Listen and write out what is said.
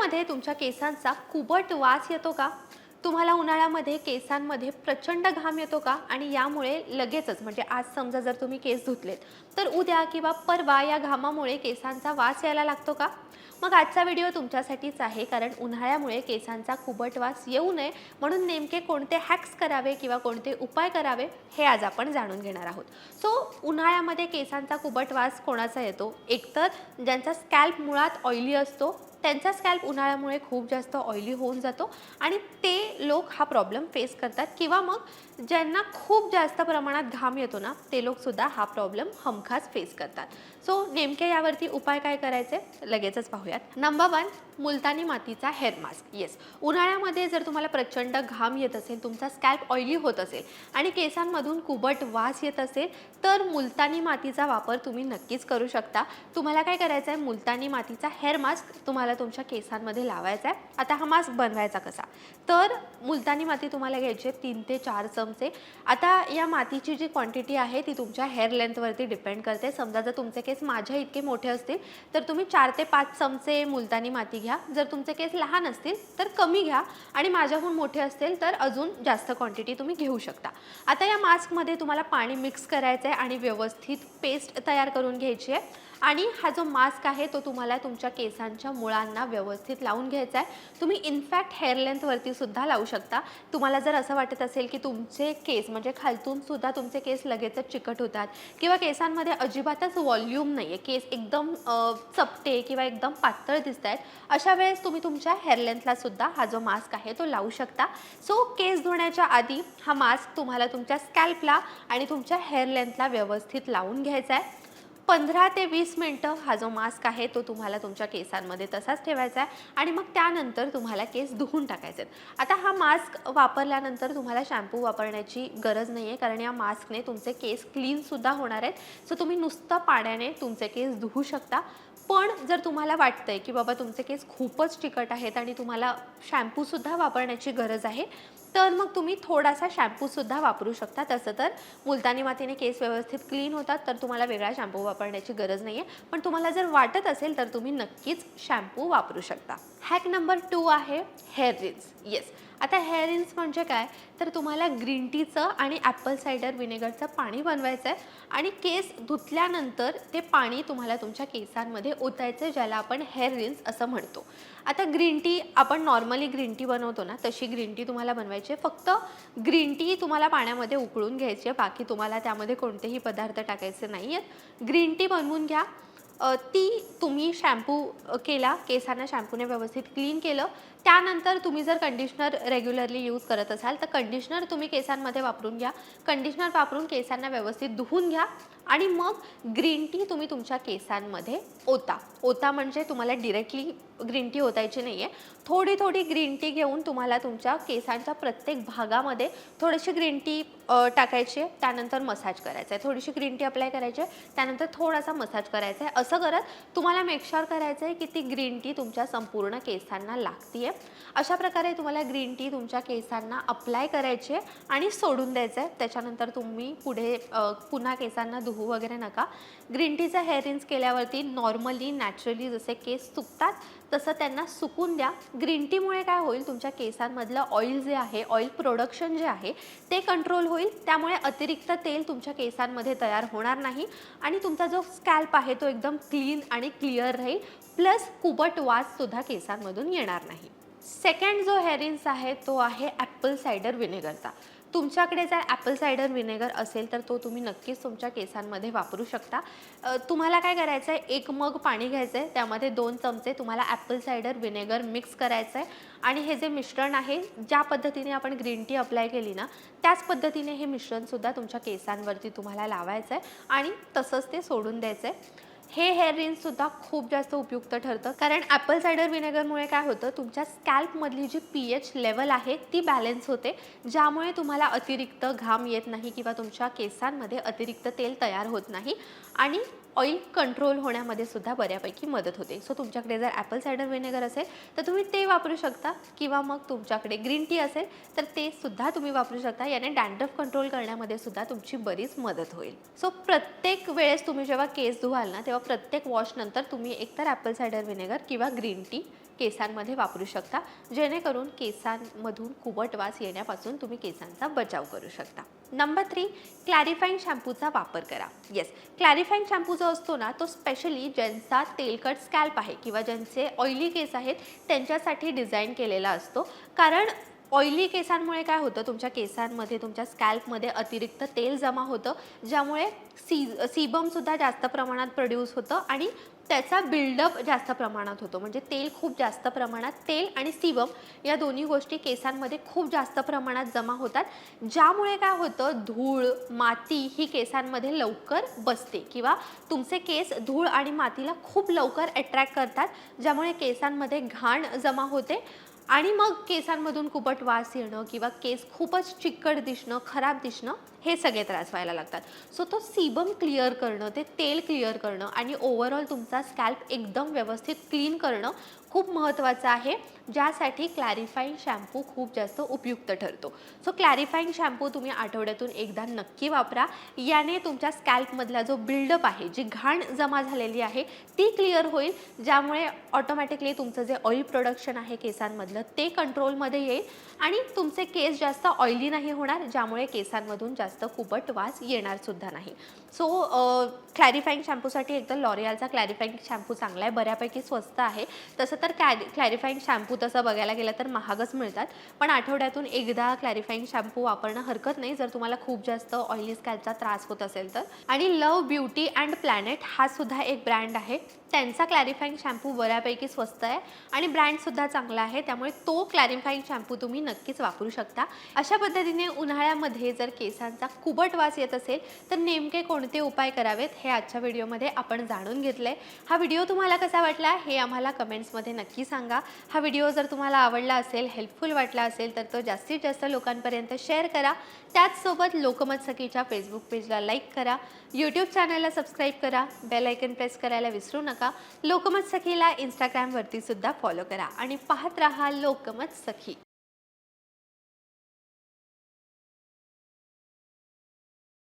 उन्हाळ्यामध्ये तुमच्या केसांचा कुबट वास येतो का? तुम्हाला उन्हाळ्यामध्ये केसांमध्ये प्रचंड घाम येतो का? आणि यामुळे लगेचच म्हणजे आज समजा जर तुम्ही केस धुतलेत तर उद्या किंवा परवा या घामामुळे केसांचा वास यायला लागतो का? मग आजचा व्हिडिओ तुमच्यासाठीच आहे कारण उन्हाळ्यामुळे केसांचा कुबट वास येऊ नये म्हणून नेमके कोणते हॅक्स करावे किंवा कोणते उपाय करावे हे आज आपण जाणून घेणार आहोत. सो उन्हाळ्यामध्ये केसांचा कुबट वास कोणाचा येतो? एकतर ज्यांचा स्कॅल्प मुळात ऑइली असतो त्यांचा स्कॅल्प उन्हाळ्यामुळे खूप जास्त ऑइली होऊन जातो आणि ते लोक हा प्रॉब्लेम फेस करतात. किंवा मग ज्यांना खूप जास्त प्रमाणात घाम येतो ना ते लोकसुद्धा हा प्रॉब्लेम हमखास फेस करतात. सो नेमके यावरती उपाय काय करायचे? लगेचच पाहूयात. नंबर वन मुलतानी मातीचा हेअर मास्क येस उन्हाळ्यामध्ये जर तुम्हाला प्रचंड घाम येत असेल तुमचा स्कॅल्प ऑइली होत असेल आणि केसांमधून कुबट वास येत असेल तर मुलतानी मातीचा वापर तुम्ही नक्कीच करू शकता. तुम्हाला काय करायचं आहे मुलतानी मातीचा हेअर मास्क तुम्हाला तुमच्या केसांमध्ये लावायचा आहे आता हा मास्क बनवायचा कसा? तर मुलतानी माती तुम्हाला घ्यायची तीन ते चार चम चमचे आता या मातीची जी क्वांटिटी आहे ती तुमच्या हेअर लेंथवरती डिपेंड करते. समजा जर तुमचे केस माझ्या इतके मोठे असतील तर तुम्ही चार ते पाच चमचे मुलतानी माती घ्या. जर तुमचे केस लहान असतील तर कमी घ्या. आणि माझ्याहून मोठे असतील तर अजून जास्त क्वांटिटी तुम्ही घेऊ शकता. आता या मास्कमध्ये तुम्हाला पाणी मिक्स करायचं आहे आणि व्यवस्थित पेस्ट तयार करून घ्यायची आहे. आणि हा जो मास्क आहे तो तुम्हाला तुमच्या केसांच्या मुळांना व्यवस्थित लावून घ्यायचा आहे तुम्ही इनफॅक्ट हेअर लेंथवरती सुद्धा लावू शकता. तुम्हाला जर असं वाटत असेल की तुमचे केस म्हणजे खालतून सुद्धा तुमचे केस लगेचच चिकट होतात किंवा केसांमध्ये अजिबातच व्हॉल्यूम नाही आहे केस एकदम चपटे किंवा एकदम पातळ दिसत आहेत अशा वेळेस तुम्ही तुमच्या हेअर लेंथला सुद्धा हा जो मास्क आहे तो लावू शकता. सो केस धुण्याच्या आधी हा मास्क तुम्हाला तुमच्या स्कॅल्पला आणि तुमच्या हेअर लेंथला व्यवस्थित लावून घ्यायचा आहे पंधरा ते वीस मिनटं हा जो मास्क आहे तो तुम्हाला तुमच्या केसांमध्ये तसाच ठेवायचा आहे आणि मग त्यानंतर तुम्हाला केस धुवून टाकायचे आहेत. आता हा मास्क वापरल्यानंतर तुम्हाला शॅम्पू वापरण्याची गरज नाही आहे कारण या मास्कने तुमचे केस क्लीनसुद्धा होणार आहेत. सो तुम्ही नुसतं पाण्याने तुमचे केस धुवू शकता. पण जर तुम्हाला वाटतंय की बाबा तुमचे केस खूपच चिकट आहेत आणि तुम्हाला शॅम्पूसुद्धा वापरण्याची गरज आहे तर मग तुम्ही थोडासा शॅम्पूसुद्धा वापरू शकता. तसं तर मुलतानी मातीने केस व्यवस्थित क्लीन होतात तर तुम्हाला वेगळा शॅम्पू वापरण्याची गरज नाही आहे पण तुम्हाला जर वाटत असेल तर तुम्ही नक्कीच शॅम्पू वापरू शकता. हॅक नंबर टू आहे हेअर रिन्स येस आता हेअर रिन्स म्हणजे काय? तर तुम्हाला ग्रीन टीचं आणि ॲपल सायडर विनेगरचं पाणी बनवायचं आहे आणि केस धुतल्यानंतर ते पाणी तुम्हाला तुमच्या केसांमध्ये ओतायचं आहे ज्याला आपण हेअर रिन्स असं म्हणतो. आता ग्रीन टी आपण नॉर्मली ग्रीन टी बनवतो ना तशी ग्रीन टी तुम्हाला बनवायची आहे. फक्त ग्रीन टी तुम्हाला पाण्यामध्ये उकळून घ्यायची आहे. बाकी तुम्हाला त्यामध्ये कोणतेही पदार्थ टाकायचे नाही आहेत ग्रीन टी बनवून घ्या. ती तुम्ही शॅम्पू केला केसांना शॅम्पूने व्यवस्थित क्लीन केलं. त्यानंतर तुम्ही जर कंडिशनर रेग्युलरली यूज करत असाल तर कंडिशनर तुम्ही केसांमध्ये वापरून घ्या. कंडिशनर वापरून केसांना व्यवस्थित धुवून घ्या. आणि मग ग्रीन टी तुम्ही तुमच्या केसांमध्ये ओता. ओता म्हणजे तुम्हाला डिरेक्टली ग्रीन टी ओतायची नाही आहे थोडी थोडी ग्रीन टी घेऊन तुम्हाला तुमच्या केसांच्या प्रत्येक भागामध्ये थोडीशी ग्रीन टी टाकायची आहे त्यानंतर मसाज करायचा आहे थोडीशी ग्रीन टी अप्लाय करायची आहे त्यानंतर थोडासा मसाज करायचा आहे असं करत तुम्हाला मेकश्योर करायचं आहे की ती ग्रीन टी तुमच्या संपूर्ण केसांना लागते आहे अशा प्रकारे तुम्हाला ग्रीन टी तुमच्या केसांना अप्लाय करायची आहे आणि सोडून द्यायचं आहे त्याच्यानंतर तुम्ही पुढे पुन्हा केसांना धुवू वगैरे नका. ग्रीन टीचा हेअर रिन्स केल्यावरती नॉर्मली नॅचरली जसे केस सुकतात तसं त्यांना सुकून द्या. ग्रीन टीमुळे काय होईल तुमच्या केसांमधलं ऑइल जे आहे ऑइल प्रोडक्शन जे आहे ते कंट्रोल होईल. त्यामुळे अतिरिक्त तेल तुमच्या केसांमध्ये तयार होणार नाही आणि तुमचा जो स्कॅल्प आहे तो एकदम क्लीन आणि क्लिअर राहील प्लस कुबट वाससुद्धा केसांमधून येणार नाही. सेकंड जो हेअरिन्स आहे तो आहे ॲपल सायडर व्हिनेगरचा. तुमच्याकडे जर ॲपल सायडर विनेगर असेल तर तो तुम्ही नक्कीच तुमच्या केसांमध्ये वापरू शकता. तुम्हाला काय करायचं आहे एक मग पाणी घ्यायचं आहे त्यामध्ये दोन चमचे तुम्हाला ॲपल सायडर विनेगर मिक्स करायचं आहे आणि हे जे मिश्रण आहे ज्या पद्धतीने आपण ग्रीन टी अप्लाय केली ना त्याच पद्धतीने हे मिश्रणसुद्धा तुमच्या केसांवरती तुम्हाला लावायचं आहे आणि तसंच ते सोडून द्यायचं आहे हे हेअर रिन्ससुद्धा खूप जास्त उपयुक्त ठरतं. कारण ॲपल सायडर विनेगरमुळे काय होतं तुमच्या स्कॅल्पमधली जी पी एच लेवल आहे ती बॅलन्स होते. ज्यामुळे तुम्हाला अतिरिक्त घाम येत नाही किंवा तुमच्या केसांमध्ये अतिरिक्त तेल तयार होत नाही. आणि ऑइल कंट्रोल होण्यामध्ये सुद्धा बऱ्यापैकी मदत होते. सो तुमच्याकडे जर ॲपल सायडर विनेगर असेल तर तुम्ही ते वापरू शकता. किंवा मग तुमच्याकडे ग्रीन टी असेल तर ते सुद्धा तुम्ही वापरू शकता. याने डॅन्ड्रफ कंट्रोल करण्यामध्ये सुद्धा तुमची बरीच मदत होईल. सो प्रत्येक वेळेस तुम्ही जेव्हा केस धुवाल ना तेव्हा प्रत्येक वॉशनंतर तुम्ही एकतर ॲपल सायडर विनेगर किंवा ग्रीन टी केसांमध्ये वापरू शकता. जेणेकरून केसांमधून कुबट वास येण्यापासून तुम्ही केसांचा बचाव करू शकता. नंबर थ्री क्लॅरिफाईंग शॅम्पूचा वापर करा. येस क्लॅरिफाईंग शॅम्पू जो असतो ना तो स्पेशली ज्यांचा तेलकट स्कॅल्प आहे किंवा ज्यांचे ऑइली केस आहेत त्यांच्यासाठी डिझाईन केलेला असतो. कारण ऑइली केसांमुळे काय होतं तुमच्या केसांमध्ये तुमच्या स्कॅल्पमध्ये अतिरिक्त तेल जमा होतं ज्यामुळे सी सीबमसुद्धा जास्त प्रमाणात प्रोड्यूस होतं आणि त्याचा बिल्डअप जास्त प्रमाणात होतो. म्हणजे तेल खूप जास्त प्रमाणात तेल आणि सिवम या दोन्ही गोष्टी केसांमध्ये खूप जास्त प्रमाणात जमा होतात. ज्यामुळे काय होतं धूळ माती ही केसांमध्ये लवकर बसते किंवा तुमचे केस धूळ आणि मातीला खूप लवकर अट्रॅक्ट करतात ज्यामुळे केसांमध्ये घाण जमा होते. आणि मग केसांमधून कुपट वास येणं किंवा केस खूपच चिकट दिसणं खराब दिसणं हे सगळे त्रास व्हायला लागतात. सो तो सीबम क्लिअर करणं ते तेल क्लिअर करणं आणि ओव्हरऑल तुमचा स्कॅल्प एकदम व्यवस्थित क्लीन करणं खूप महत्त्वाचं आहे ज्यासाठी क्लॅरिफाईंग शॅम्पू खूप जास्त उपयुक्त ठरतो. सो क्लॅरिफाईंग शॅम्पू तुम्ही आठवड्यातून एकदा नक्की वापरा. याने तुमच्या स्कॅल्पमधला जो बिल्डअप आहे जी घाण जमा झालेली आहे ती क्लिअर होईल. ज्यामुळे ऑटोमॅटिकली तुमचं जे ऑइल प्रोडक्शन आहे केसांमधलं ते कंट्रोलमध्ये येईल. आणि तुमचे केस जास्त ऑइली नाही होणार ज्यामुळे केसांमधून जास्त कुबट वास येणारसुद्धा नाही. सो क्लॅरिफाईंग शॅम्पूसाठी एकदम लॉरियलचा क्लॅरिफाईंग शॅम्पू चांगला आहे बऱ्यापैकी स्वस्त आहे. तसं तर कॅ क्लॅरिफाईंग शॅम्पू तसं बघायला गेलं तर महागच मिळतात. पण आठवड्यातून एकदा क्लॅरिफाईंग शॅम्पू वापरणं हरकत नाही. जर तुम्हाला खूप जास्त ऑइली स्कॅल्पचा त्रास होत असेल तर. आणि लव ब्युटी अँड प्लॅनेट हा सुद्धा एक ब्रँड आहे. त्यांचा क्लॅरिफाईंग शॅम्पू बऱ्यापैकी स्वस्त आहे. आणि ब्रँडसुद्धा चांगला आहे. त्यामुळे तो क्लॅरिफाईंग शॅम्पू तुम्ही नक्कीच वापरू शकता. अशा पद्धतीने उन्हाळ्यामध्ये जर केसांचा कुबट वास येत असेल तर नेमके कोणते उपाय करावेत हे आजच्या व्हिडिओमध्ये आपण जाणून घेतलं आहे हा व्हिडिओ तुम्हाला कसा वाटला हे आम्हाला कमेंट्समध्ये नक्की सांगा. हा व्हिडिओ जर तुम्हाला आवडला असेल हेल्पफुल वाटला असेल तर तो जास्तीत जास्त लोकांपर्यंत शेअर करा. त्याचसोबत लोकमत सखीच्या फेसबुक पेजला लाईक करा. यूट्यूब चॅनलला सबस्क्राईब करा. बेल आयकन प्रेस करायला विसरू नका. लोकमत सखीला इंस्टाग्रामवरती सुद्धा फॉलो करा. आणि पाहत राहा लोकमत सखी